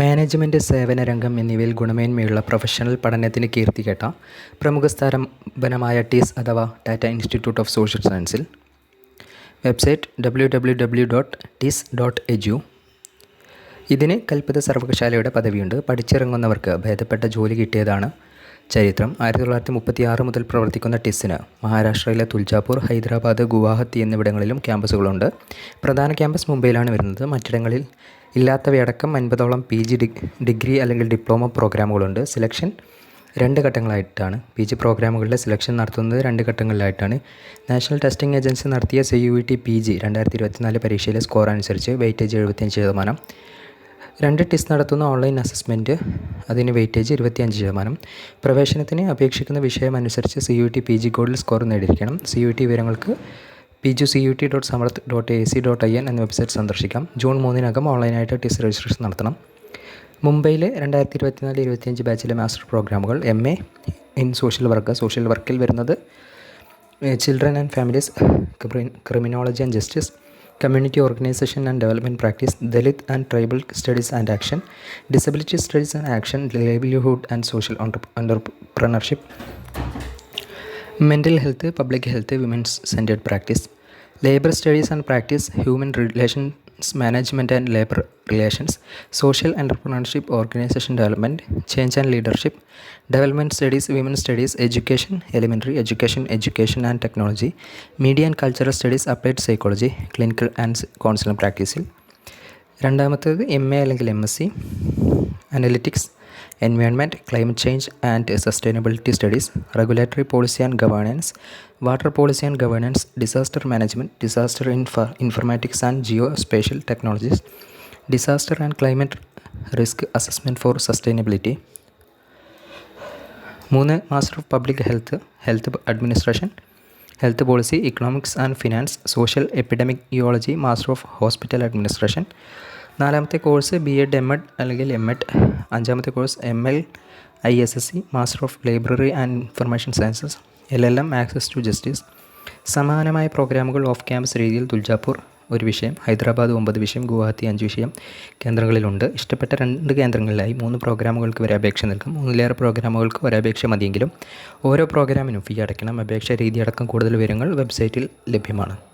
Management സേവന രംഗം എന്നിവയിൽ ഗുണമേന്മയുള്ള പ്രൊഫഷണൽ പഠനത്തിന് കീർത്തികേട്ട പ്രമുഖ സ്ഥാപനമായ ടീസ് അഥവാ ടാറ്റ ഇൻസ്റ്റിറ്റ്യൂട്ട് ഓഫ് സോഷ്യൽ സയൻസിൽ website W W W dot TISS dot edu ഇതിന് കൽപ്പിത സർവകലാശാലയുടെ പദവിയുണ്ട് പഠിച്ചിറങ്ങുന്നവർക്ക് ഭേദപ്പെട്ട ജോലി കിട്ടിയതാണ് ചരിത്രം ആയിരത്തി തൊള്ളായിരത്തി മുപ്പത്തി ആറ് മുതൽ പ്രവർത്തിക്കുന്ന ടിസിന് മഹാരാഷ്ട്രയിലെ തുൽജാപൂർ ഹൈദരാബാദ് ഗുവാഹത്തി എന്നിവിടങ്ങളിലും ക്യാമ്പസുകളുണ്ട് പ്രധാന ക്യാമ്പസ് മുംബൈയിലാണ് വരുന്നത് മറ്റിടങ്ങളിൽ ഇല്ലാത്തവയടക്കം അൻപതോളം പി ജി ഡിഗ്രി അല്ലെങ്കിൽ ഡിപ്ലോമ പ്രോഗ്രാമുകളുണ്ട് സെലക്ഷൻ രണ്ട് ഘട്ടങ്ങളായിട്ടാണ് പി ജി പ്രോഗ്രാമുകളിലെ സെലക്ഷൻ നടത്തുന്നത് രണ്ട് ഘട്ടങ്ങളിലായിട്ടാണ് നാഷണൽ ടെസ്റ്റിംഗ് ഏജൻസി നടത്തിയ C U T P G രണ്ടായിരത്തി ഇരുപത്തിനാല് പരീക്ഷയിലെ സ്കോർ അനുസരിച്ച് വെയിറ്റേജ് എഴുപത്തിയഞ്ച് ശതമാനം രണ്ട് ടെസ്റ്റ് നടത്തുന്ന ഓൺലൈൻ അസസ്മെൻറ്റ് അതിന് വെയിറ്റേജ് ഇരുപത്തിയഞ്ച് ശതമാനം പ്രവേശനത്തിന് അപേക്ഷിക്കുന്ന വിഷയം അനുസരിച്ച് C U T P G കോഡിൽ സ്കോർ നേടിയിരിക്കണം സി യു ടി വിവരങ്ങൾക്ക് P G C U T dot Samarth dot A C dot I N എന്ന വെബ്സൈറ്റ് സന്ദർശിക്കാം ജൂൺ മൂന്നിനകം ഓൺലൈനായിട്ട് ടെസ്റ്റ് രജിസ്ട്രേഷൻ നടത്തണം മുംബൈയിലെ രണ്ടായിരത്തി ഇരുപത്തിനാല് ഇരുപത്തിയഞ്ച് ബാച്ചിലെ മാസ്റ്റർ പ്രോഗ്രാമുകൾ M A in social work social വർക്കിൽ വരുന്നത് children and families criminology and justice community organisation and development practice Dalit and tribal studies and action disability studies and action livelihood and social entrepreneurship mental health public health women's centred practice labour studies and practice human relations management and labour relations social entrepreneurship organisation development change and leadership development studies women studies education elementary education education and technology media and cultural studies applied psychology clinical and counselling പ്രാക്ടീസിൽ രണ്ടാമത്തേത് M A അല്ലെങ്കിൽ M S C analytics Environment, climate change and sustainability studies, regulatory policy and governance, water policy and governance, disaster management, disaster informatics and geospatial technologies, disaster and climate risk assessment for sustainability. 3. Master of Public Health, Health Administration, Health Policy, Economics and Finance, Social Epidemiology, Master of Hospital Administration, നാലാമത്തെ course B Ed M Ed അല്ലെങ്കിൽ M Ed അഞ്ചാമത്തെ course M L I S S C master of library and information sciences L L M access to justice സമാനമായ പ്രോഗ്രാമുകൾ off campus രീതിയിൽ തുൽജാപ്പൂർ ഒരു വിഷയം ഹൈദരാബാദ് ഒമ്പത് വിഷയം ഗുവാഹത്തി അഞ്ച് വിഷയം കേന്ദ്രങ്ങളിലുണ്ട് ഇഷ്ടപ്പെട്ട രണ്ട് കേന്ദ്രങ്ങളിലായി മൂന്ന് പ്രോഗ്രാമുകൾക്ക് വരെ അപേക്ഷ നൽകും മൂന്നിലേറെ പ്രോഗ്രാമുകൾക്ക് അപേക്ഷ മതിയെങ്കിലും ഓരോ പ്രോഗ്രാമിനും ഫീ അടയ്ക്കണം അപേക്ഷ രീതി അടക്കം കൂടുതൽ വിവരങ്ങൾ വെബ്സൈറ്റിൽ ലഭ്യമാണ്